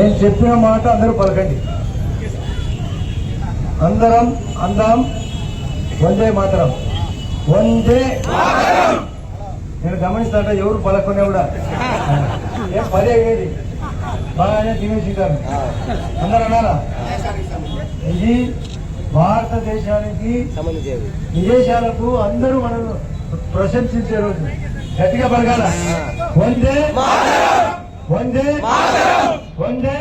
నేను చెప్పిన మాట అందరూ పలకండి. అందరం అందాం వందే మాతరం. వందే నేను గమనిస్తాట ఎవరు పలకొనే కూడా. ఏం పదే ఏది? బాగానే తినేసింటారు. అందరూ అన్నారా? ఇది భారతదేశానికి విదేశాలకు అందరూ మనం ప్రశంసించే రోజు. గట్టిగా పలకాల? వందే వందే వందే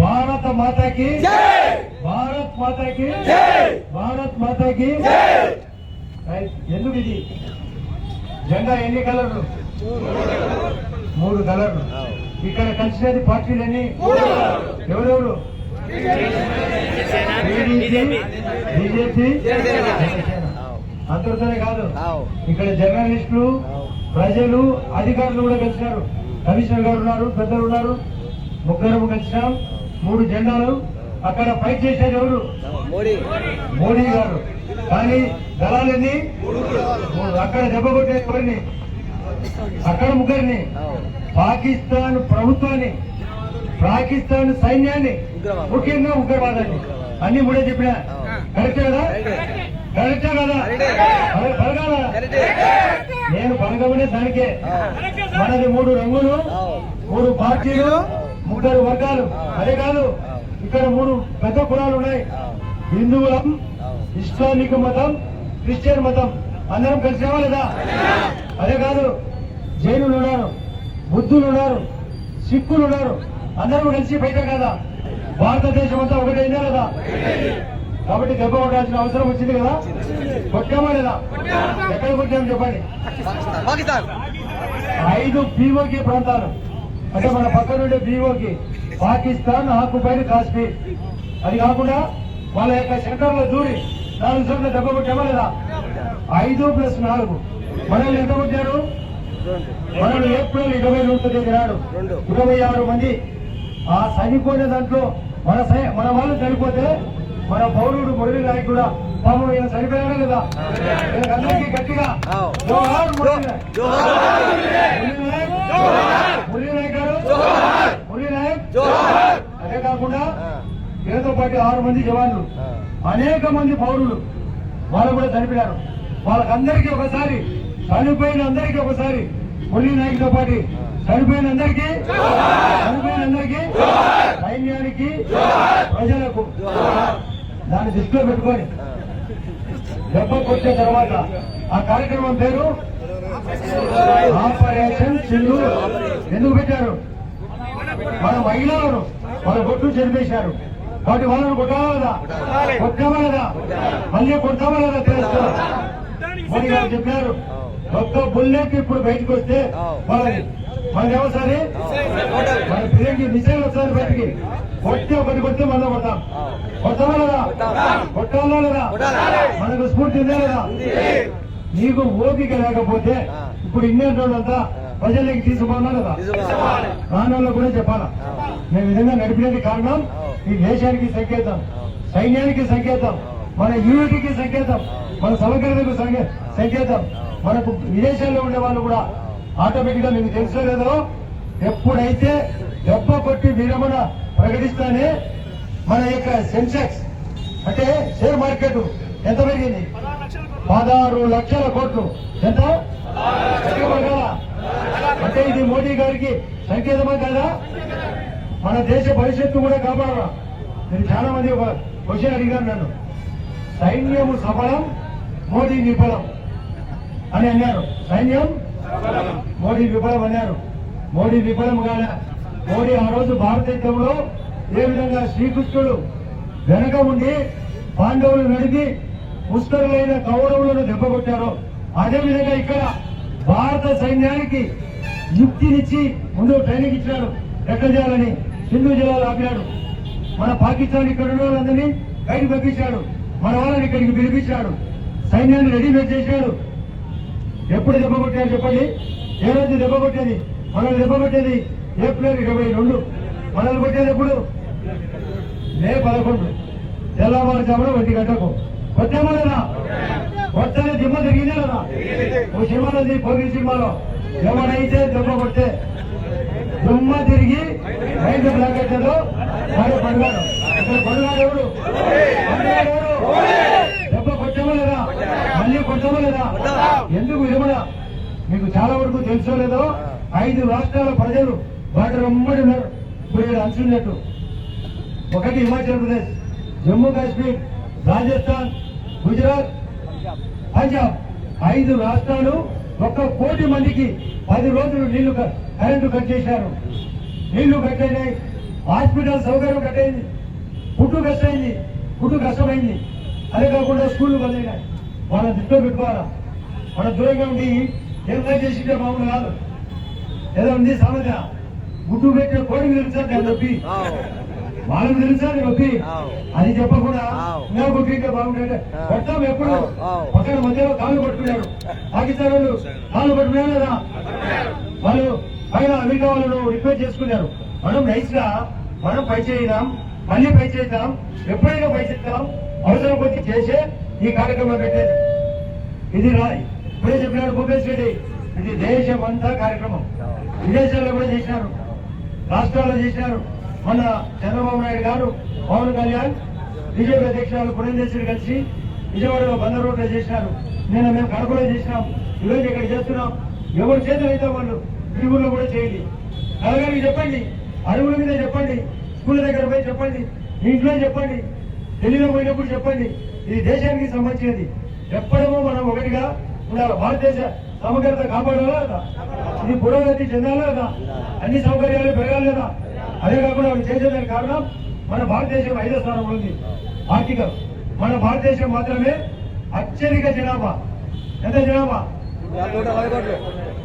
భారత మాతకి భారత్ మాతకి భారత్ మాతకి. ఎందుకు ఇది? జెండా ఎన్ని కలర్లు? మూడు కలర్లు. ఇక్కడ కలిసినది పార్టీలన్నీ? ఎవరెవరు? బీజేపీ. అంతటితోనే కాదు. ఇక్కడ జర్నలిస్టులు ప్రజలు అధికారులు కూడా కలిసినారు. కమిషనర్ గారు ఉన్నారు పెద్దలు ఉన్నారు. ముగ్గురు కలిసినాం మూడు జెండాలు. అక్కడ ఫైట్ చేసేది ఎవరు? మోడీ. గారు. కానీ దళాలన్నీ మూడు. అక్కడ దెబ్బ కొట్టే ఎవరిని? అక్కడ ముగ్గురిని. పాకిస్తాన్ ప్రభుత్వాన్ని పాకిస్తాన్ సైన్యాన్ని. ముఖ్యంగా ఉగ్రవాదాన్ని. అన్ని మూడే చెప్పిన. కరెక్టే కదా? కరెక్టే కదా? నేను పలకమనే దానికే. మనది మూడు రంగులు మూడు పార్టీలు ముగ్గురు వర్గాలు. అదే కాదు ఇక్కడ మూడు పెద్ద కులాలు ఉన్నాయి. హిందువులం ఇస్లామిక్ మతం క్రిస్టియన్ మతం. అందరం కలిసేవా లేదా అదే కాదు జైనులు ఉన్నారు బుద్ధులు ఉన్నారు సిక్కులు ఉన్నారు. అందరూ కలిసి బయట కదా? భారతదేశం అంతా ఒకటైందా లేదా కాబట్టి దెబ్బ కొట్టాల్సిన అవసరం వచ్చింది కదా? కొట్టామా లేదా? ఎక్కడ కొట్టాము చెప్పండి? ఐదు పీఓకి ప్రాంతాలు. అంటే మన పక్కన ఉండే పీఓకి పాకిస్తాన్ ఆకుపైన కాశ్మీర్. అది కాకుండా వాళ్ళ యొక్క సెంటర్లో దూరి నాలుగు చోట్ల దెబ్బ కొట్టామా లేదా? ఐదు ప్లస్ నాలుగు. మనల్ని ఎంత కొట్టారు? మనల్ని ఏప్రిల్ ఇరవై రెండు తేదీ నాడు రెండు. ఇరవై ఆరు మంది. ఆ చనిపోయిన దాంట్లో మన మన వాళ్ళు చనిపోతే మన పౌరుడు మురళి నాయక్ కూడా పాపం ఈయన చనిపోయారా లేదా వీళ్ళకందరికీ గట్టిగా. జోహార్ మురళీ నాయక్. గారు. మురళీ నాయక్. అదే కాకుండా వీళ్ళతో పాటు ఆరు మంది జవాన్లు అనేక మంది పౌరులు వాళ్ళు కూడా చనిపోయారు. వాళ్ళకందరికీ ఒకసారి చనిపోయిన అందరికీ ఒకసారి మురళీ నాయక్తో పాటు చనిపోయిన అందరికీ చనిపోయిన అందరికీ సైన్యానికి ప్రజలకు. దాన్ని దృష్టిలో పెట్టుకొని దెబ్బ కొట్టిన తర్వాత ఆ కార్యక్రమం పేరు ఆపరేషన్ సింధు ఎందుకు పెట్టారు? మన మహిళలను మన గొడ్డు చనిపేశారు వాటి వాళ్ళను కొట్టాలా లేదా కొట్టామా లేదా మళ్ళీ కొట్టామా లేదా తెలుసు మోడీ గారు చెప్పారు ఒక్క బుల్లెట్ ఇప్పుడు బయటకు వస్తే వాళ్ళని మన ఒకసారి మన ప్రియంకి మిసైల్ వస్తారు బయటికి. కొట్టి ఒకటి వచ్చి మళ్ళీ కొడతాం. కొట్టాలా లేదా? కొట్టాలా లేదా? మనకు స్ఫూర్తి ఉందా లేదా? నీకు ఓపిక లేకపోతే ఇప్పుడు ఇండియన్ రోడ్ అంతా ప్రజలకి తీసుకున్నా కదా ప్రాణాల్లో కూడా చెప్పాలా? మేము విధంగా నడిపినది కారణం ఈ దేశానికి సంకేతం సైన్యానికి సంకేతం మన యూనిటీకి సంకేతం మన సమగ్రతకు సంకే- సంకేతం. మనకు విదేశాల్లో ఉండే వాళ్ళు కూడా ఆటోమేటిక్గా మీకు తెలుసు లేదో ఎప్పుడైతే దెబ్బ కొట్టి విరమణ ప్రకటిస్తానే మన యొక్క సెన్సెక్స్ అంటే షేర్ మార్కెట్ ఎంత పెరిగింది? పదహారు లక్షల కోట్లు. ఎంత? అంటే ఇది మోడీ గారికి సంకేతమా కాదా? మన దేశ భవిష్యత్తు కూడా కాపాడరా? నేను చాలా మంది ఒక క్వశ్చన్ అడిగాను నన్ను. సైన్యం సఫలం మోడీ విఫలం అని అన్నారు. సైన్యం మోడీ విఫలం అన్నారు. మోడీ విఫలం కాదా? మోడీ ఆ రోజు భారతదేశంలో ఏ విధంగా శ్రీకృష్ణుడు వెనక ఉండి పాండవులు నడిపి పుష్కరులైన కౌరవులను దెబ్బకొట్టారో అదేవిధంగా ఇక్కడ భారత సైన్యానికి యుక్తినిచ్చి ముందు ట్రైనింగ్ ఇచ్చినాడు ఎక్కడ చేయాలని సింధు జిల్లాలో ఆపినాడు మన పాకిస్తాన్ ఇక్కడ ఉన్న వాళ్ళందరినీ బయటకు పంపించాడు. మన వాళ్ళని ఇక్కడికి పిలిపించాడు. సైన్యాన్ని రెడీమేడ్ చేశాడు. ఎప్పుడు దెబ్బ కొట్టారు చెప్పండి? ఏ రోజు దెబ్బ కొట్టేది? మనల్ని దెబ్బ కొట్టేది? ఏప్రిల్ ఇరవై రెండు మనల్ని కొట్టేది ఎప్పుడు? మే పదకొండు. తెల్లవారుజామున ఒంటి గంటకు. కొట్టామా లేదా? కొట్టనే దిమ్మ తిరిగిందే కదా ఓ సినిమాలో ఉంది సినిమాలో. ఎవరైతే దెబ్బ కొట్టే దుమ్మ తిరిగి రైతు బ్లాకెట్లలో మరి పడుగాడు ఇక్కడ పడుగాడు ఎవడు? దెబ్బ కొట్టామా లేదా? మళ్ళీ కొట్టామా లేదా? ఎందుకు విరమణ మీకు చాలా వరకు తెలుసో లేదో? ఐదు రాష్ట్రాల ప్రజలు వాటి రమ్మడి ఉన్నారు అంచున్నట్టు ఒకటి హిమాచల్ ప్రదేశ్ జమ్మూ కాశ్మీర్ రాజస్థాన్ గుజరాత్ పంజాబ్. ఐదు రాష్ట్రాలు ఒక్క కోటి మందికి పది రోజులు నీళ్ళు కరెంటు కట్ చేశారు. నీళ్ళు కట్టయినాయి హాస్పిటల్ సౌకర్యం కట్టయింది పుట్టు కష్టమైంది. పుట్టు కష్టమైంది. అదే కాకుండా స్కూళ్ళు బంద్ అయినాయి వాళ్ళ పెట్టుకోవాలా? మన దూరంగా ఉండి ఏం చేసి చేసింటే మామూలు కాదు. ఏదో ఉంది సామెత. గుడ్డు పెట్టిన కోడికి తెలుసా? దాని నొప్పి వాళ్ళకి తెలుసా నీ నొప్పి ఆవ్. అది చెప్పకుండా. ఇంకా కొట్టింటే బాగుంటే కొట్టాం ఎప్పుడు. పక్కన మధ్యలో కాలు పట్టుకున్నాడు పాకిస్తాన్ వాళ్ళు కాలు పట్టుకున్నారు? కదా వాళ్ళు పైన అమెరికా వాళ్ళను రిక్వెస్ట్ చేసుకున్నారు. మనం నైస్గా మనం పై చేద్దాం మళ్ళీ పై చేద్దాం ఎప్పుడైనా పై చేద్దాం అవసరం కొద్ది చేసే ఈ కార్యక్రమం పెట్టేది. ఇది ఇప్పుడే చెప్పినాడు భూపేష్ రెడ్డి. ఇది దేశం అంతా కార్యక్రమం విదేశాల్లో కూడా చేసినారు. రాష్ట్రాల్లో చేశారు. మన చంద్రబాబు నాయుడు గారు పవన్ కళ్యాణ్ బీజేపీ అధ్యక్షురాలు పురంధేశ్వరి కలిసి విజయవాడలో బందర్ రోడ్లో చేసినారు నిన్న మేము కడపలో చేసినాం. ఈరోజు ఇక్కడ చేస్తున్నాం. ఎవరు చేతులు అయితే వాళ్ళు ఈ ఊళ్ళో కూడా చేయండి. నలుగురికి చెప్పండి. అడుగుల మీద చెప్పండి. స్కూల్ దగ్గర పోయి చెప్పండి. ఇంట్లో చెప్పండి. ఢిల్లీలో పోయినప్పుడు చెప్పండి. ఇది దేశానికి సంబంధించినది. ఎప్పుడమో మనం ఒకటిగా ఉండాలి. భారతదేశ సమగ్రత కాపాడాలా లేదా? ఇది పురోగతి చెందాలా లేదా? అన్ని సౌకర్యాలు పెరగాలి లేదా? అదే కాకుండా వాళ్ళు చేసేదానికి కారణం మన భారతదేశం ఐదో స్థానంలో ఉంది. ఆర్థిక మన భారతదేశం మాత్రమే అత్యధిక జనాభా. ఎంత జనాభా?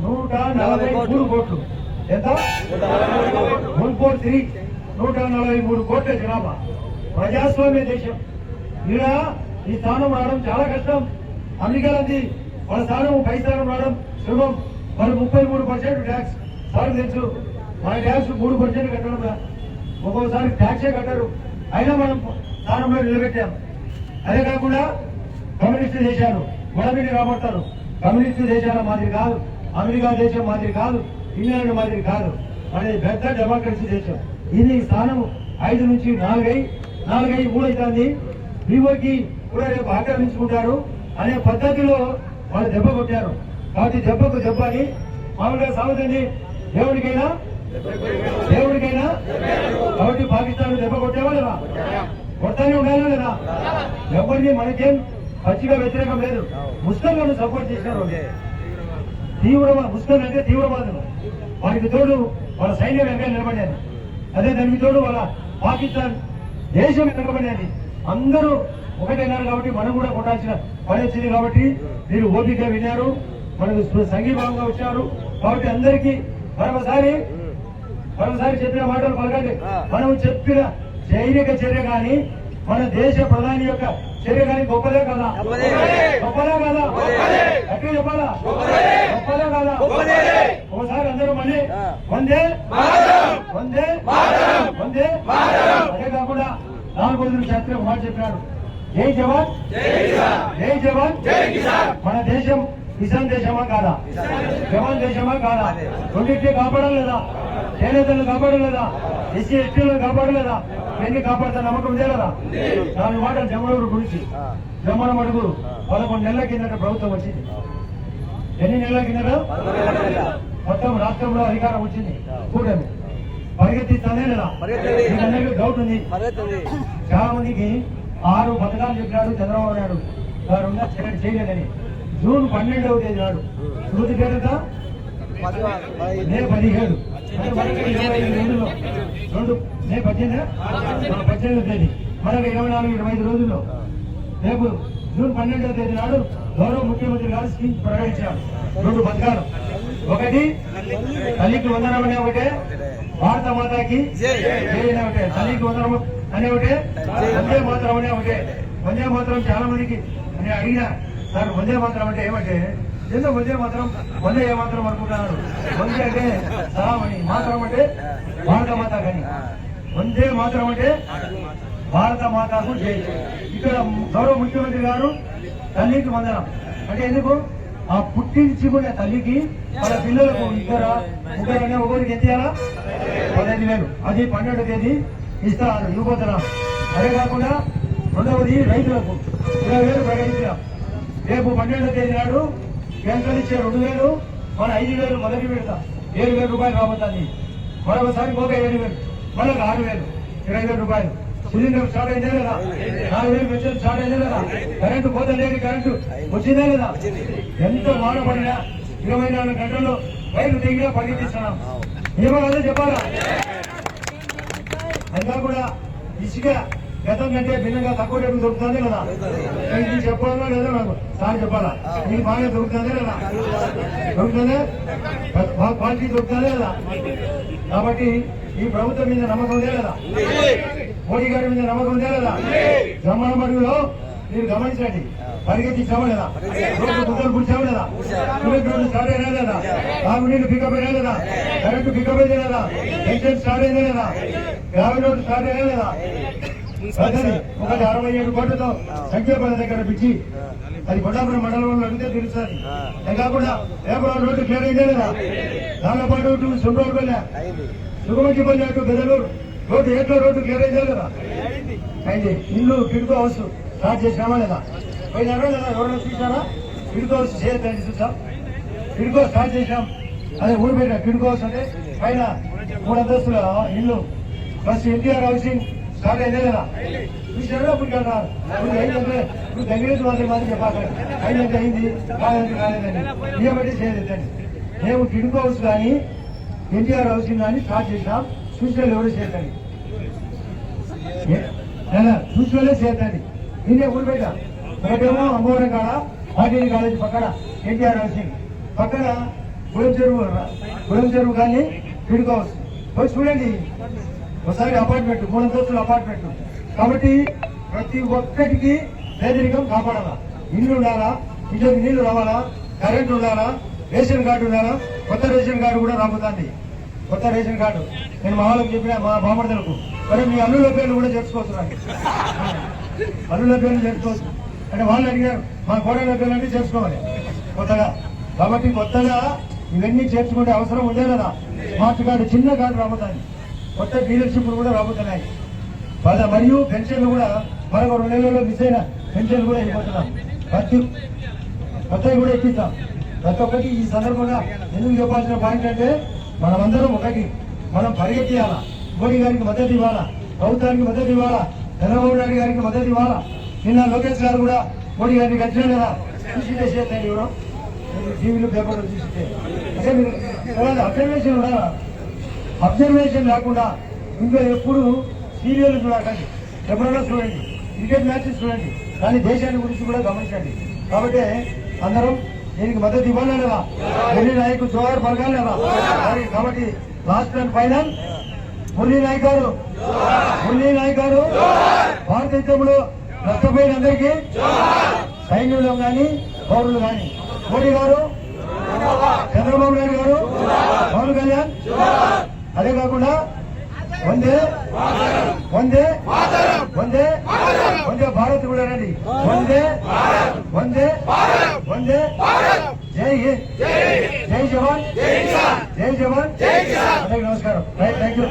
నూట నలభై కోట్లు మూడు కోట్లు. ఎంత? One four three. నూట నలభై మూడు కోట్ల జనాభా. ప్రజాస్వామ్య దేశం. ఈడ ఈ స్థానం రావడం చాలా కష్టం. అమెరికాలది వాళ్ళ స్థానం పైస్థానం రావడం సులభం. వాళ్ళు ముప్పై మూడు పర్సెంట్ ట్యాక్స్ సార్ తెలుసు. మన ట్యాక్స్ మూడు పర్సెంట్ కట్టడం ఒక్కొక్కసారి ఒక్కోసారి ట్యాక్సే కట్టరు. అయినా మనం స్థానంలో నిలబెట్టాం. అదే కాకుండా కమ్యూనిస్టు దేశాలు గొడవని రాబడతారు కమ్యూనిస్టు దేశాల మాదిరి కాదు అమెరికా దేశం మాదిరి కాదు ఇంగ్లాండ్ మాదిరి కాదు. అనేది పెద్ద డెమోక్రసీ దేశం. ఇది స్థానం ఐదు నుంచి నాలుగై నాలుగై మూడు అవుతుంది వివోకి కూడా రేపు ఆక్రమించుకుంటారు. అనే పద్ధతిలో వాళ్ళు దెబ్బ కొట్టారు. కాబట్టి దెబ్బకు దెబ్బ అని మామూలుగా సాగుతుంది. దేవుడికైనా దేవుడికైనా కాబట్టి పాకిస్తాన్ దెబ్బ కొట్టేవా లేదా కొడతానే ఉండాలి లేదా ఎవరిని మనకేం పచ్చిగా వ్యతిరేకం లేదు. ముస్లింలను సపోర్ట్ చేశారు. తీవ్రమా ముస్లిం అంటే తీవ్రవాదులు వారికి తోడు వాళ్ళ సైన్యం వెనక నిలబడేది. అదే దానికి తోడు వాళ్ళ పాకిస్తాన్ దేశం వెనకబడేది. అందరూ ఒకటైనారు కాబట్టి మనం కూడా కొట్టాల్సిన పని వచ్చింది కాబట్టి మీరు ఓపిక విన్నారు. మనకు సంఘీభావంగా వచ్చారు. కాబట్టి అందరికీ మరొకసారి మరొకసారి చెప్పిన మాటలు పలకండి. మనం చెప్పిన సైనిక చర్య కానీ మన దేశ ప్రధాని యొక్క చర్య కానీ గొప్పదే కదా? గొప్పదే. కదా. గట్టిగా చెప్పాలా? గొప్పదే. కదా. ఒకసారి అందరూ మళ్ళీ. వందే. వందే. వందే. అదే కాకుండా నాలుగు రోజులు శాస్త్రి మాట చెప్పినాడు జై జవాన్. జై జవాన్. మన దేశం కిసాన్ దేశమా కాదా? జవాన్ దేశమా కాదా? రెండింటినీ కాపాడలేదా? చేనేతలను కాపాడలేదా? ఎస్సీ ఎస్టీలను కాపాడలేదా? ఎన్ని కాపాడుతా నమ్మకం చేయలేదా నాలుగు మాటలు జమ్మలూరు గురించి. జమ్మల మడుగు పదకొండు నెలల కిందట ప్రభుత్వం వచ్చింది. ఎన్ని నెలల కిందట? మొత్తం రాష్ట్రంలో అధికారం వచ్చింది. కూటమి. పరిగెత్తిస్తానే లేదా? పరిగెత్తింది. మీకు అందరికీ డౌట్ ఉంది. చాలా మందికి ఆరు పథకాలు చెప్పినాడు చంద్రబాబు నాయుడు. గారు ఉన్న చేయడం చేయలేదని. జూన్ పన్నెండవ తేదీ నాడు. శృతి పేరుతా? మే పదిహేడు. రెండు మే పద్దెనిమిది? పద్దెనిమిది తేదీ. మనకి ఇరవై నాలుగు ఇరవై ఐదు రోజుల్లో. రేపు జూన్ పన్నెండవ తేదీ నాడు గౌరవ ముఖ్యమంత్రి గారు స్కీమ్ ప్రకటించారు. రెండు పథకాలు. ఒకటి తల్లికి వందనం అనే ఒకటే భారత మాతాకి తల్లికి వందనం అనే ఒకటే వందే మాత్రం అనే ఒకటే. వందే మాత్రం చాలా మందికి నేను అడిగిన సార్ వందే మాత్రం అంటే ఏమంటే ఎందుకు వందే మాత్రం? వందే ఏ మాత్రం అనుకుంటున్నారు? వందే అంటే సలామని మాత్రం అంటే భారత మాత కానీ. వందే మాత్రం అంటే భారత మాతకు జై. ఇక్కడ గౌరవ ముఖ్యమంత్రి గారు తల్లికి వందనం. అంటే ఎందుకు? ఆ పుట్టించి కూడా తల్లికి వాళ్ళ పిల్లలకు ఇద్దరు ముగ్గురు ఒకరికి ఎంత చేయాలా పదహైదు వేలు. అది పన్నెండు తేదీ ఇస్తారు ఇవ్వబోతున్నాం అదే కాకుండా రెండవది రైతులకు ఇరవై వేలు ప్రకటించాం రేపు పన్నెండవ తేదీ నాడు కేంద్రం ఇచ్చే రెండు వేలు మన ఐదు వేలు మొదటి విడత ఏడు వేల రూపాయలు రాబోతుంది. మరొకసారి పోతే ఏడు వేలు మళ్ళీ ఆరు వేలు ఇరవై వేల రూపాయలు. సిలిండర్ స్టార్ట్ అయిందే లేదా? నాలుగు వేలు పెన్షన్ స్టార్ట్ అయిందే లేదా? కరెంటు పోతే లేదు కరెంటు వచ్చిందే లేదా? ఎంత వాడబడినా ఇరవై నాలుగు గంటల్లో రైలు దిగినా పరిగెత్తిస్తున్నాం ఏమో కదా చెప్పాలా? అయినా కూడా ఇసుక గతం కంటే భిన్నంగా తక్కువ రేపు దొరుకుతుంది కదా? నేను చెప్పాలా లేదా నాకు? సార్ చెప్పాలా? నీకు బాగా దొరుకుతుంది లేదా దొరుకుతుంది? బాగా క్వాలిటీ దొరుకుతుంది లేదా కాబట్టి ఈ ప్రభుత్వం మీద నమ్మకం ఉందే కదా? మోడీ గారి మీద నమ్మకం ఉందే కదా? బ్రహ్మాండ మడుగులో మీరు గమనించండి. పరిగెత్తించామా లేదా? రోడ్డు గుద్దలు పుడిచామా లేదా? సిమెంట్ రోడ్డు స్టార్ట్ అయినా లేదా? తాగునీళ్ళు పికప్ అయినా లేదా? కరెంటు పికప్ అయితే లేదా? పెన్షన్ స్టార్ట్ అయినా లేదా? యాభై రోజులు స్టార్ట్ అయినా లేదా ఒకటి అరవై ఏడు కోట్లతో సంఖ్యాపద దగ్గర పిచ్చి అది కొండాపురం మండలంలో అడిగితే తెలుస్తుంది. అది కాకుండా ఏపరం రోడ్డు క్లియర్ అయిందే లేదా? దానిపాటు టు సుండ్రోడ్పల్లె సుగమంచిపల్లి అటు బెదలూరు. రోడ్డు ఏట్లో రోడ్డు క్లియర్ అయిందే లేదా? అయింది. ఇల్లు కిడుకు హౌస్ స్టార్ట్ చేసినామా లేదా? పోయినారా లేదా? ఎవరైనా చూసారా? కిడుకు హౌస్ చేయొద్దండి చూసాం కిడుకు స్టార్ట్ చేసాం అదే ఊరు పెట్టిన కిడుకు హౌస్ అంటే పైన మూడు అంతస్తుల ఇల్లు. బస్ ఎన్టీఆర్ హౌసింగ్ స్టార్ట్ అయిందే కదా? చూసారా ఇప్పుడు కదా? ఇప్పుడు అయిందంటే ఇప్పుడు దగ్గర వాళ్ళ మాత్రం చెప్పాలి. అయిందంటే అయింది కాదంటే కాలేదండి ఇయ్య చేయలేదండి మేము కిడుకో హౌస్ కానీ ఎన్టీఆర్ హౌసింగ్ కానీ స్టార్ట్ చేసినాం. చూసిన ఎవరు చేతండి చూసుకోలే చేతండి నేనే ఊరిపేట ఒకటేమో అమ్మవరం కాడ ఆర్టీడీ కాలేజ్ పక్కన ఎన్టీఆర్ హౌసింగ్ పక్కన గుడం చెరువు గుడం చెరువు కానీ పిడుకోవచ్చు పోయి చూడండి. ఒకసారి అపార్ట్మెంట్ మూడు అంతస్తుల అపార్ట్మెంట్ కాబట్టి ప్రతి ఒక్కటికి పేదరికం కాపాడాలా? ఇల్లు ఉండాలా? ఇంట్లోకి నీళ్ళు రావాలా? కరెంట్ ఉండాలా? రేషన్ కార్డు ఉండాలా? కొత్త రేషన్ కార్డు కూడా రాబోతుంది. కొత్త రేషన్ కార్డు. నేను మా వాళ్ళకి చెప్పిన మా బామర్దలకు మరి మీ అల్లుల పేర్లు కూడా చేర్చుకోవచ్చు అల్లుల పేర్లు చేర్చుకోవచ్చు అంటే వాళ్ళు అడిగారు మా కోడల పేర్లు అన్ని చేర్చుకోవాలి కొత్తగా. కాబట్టి కొత్తగా ఇవన్నీ చేర్చుకునే అవసరం ఉందే కదా. స్మార్ట్ కార్డు చిన్న కార్డు రాబోతుంది. కొత్త డీలర్షిప్లు కూడా రాబోతున్నాయి. పద మరియు పెన్షన్లు కూడా మరొక రెండు నెలల్లో మిస్ అయిన పెన్షన్లు కూడా ఇవ్వబోతున్నాం ప్రతి కొత్తవి కూడా ఎక్కిస్తాం. ప్రతి ఒక్కటి ఈ సందర్భంగా ఎందుకు చెప్పాల్సిన పాయింట్ అంటే మనమందరం ఒకటి మనం పరిగెత్తియాలా? మోడీ గారికి మద్దతు ఇవ్వాలా? ప్రభుత్వానికి మద్దతు ఇవ్వాలా? చంద్రబాబు నాయుడు గారికి మద్దతు ఇవ్వాలా? నిన్న లోకేష్ గారు కూడా మోడీ గారికి వచ్చిన కదా? చూసి చేసేది టీవీలో పేపర్లో చూసితే. అంటే మీరు అబ్జర్వేషన్ ఉండాలా? అబ్జర్వేషన్ లేకుండా ఇంకా ఎప్పుడు సీరియల్ చూడకండి. ఎవరైనా చూడండి. క్రికెట్ మ్యాచెస్ చూడండి. కానీ దేశాన్ని గురించి కూడా గమనించండి. కాబట్టి అందరం దీనికి మద్దతు ఇవ్వాలి లేదా మురళీ నాయక్ జోహార్ పలకాలి లేదా కాబట్టి last and final Murali Nayak గారు. మురళీ నాయక్ గారు భారతదేశంలో నష్టపోయిన అందరికీ సైన్యులు కానీ పౌరులు కానీ మోడీ గారు చంద్రబాబు నాయుడు గారు పవన్ కళ్యాణ్ అదే కాకుండా వందే వందే వందే వందే భారత్ కూడా రండి. వందే వందే వందే జై హింద్. జై జవాన్. జై జవాన్. అందరికీ నమస్కారం. Thank you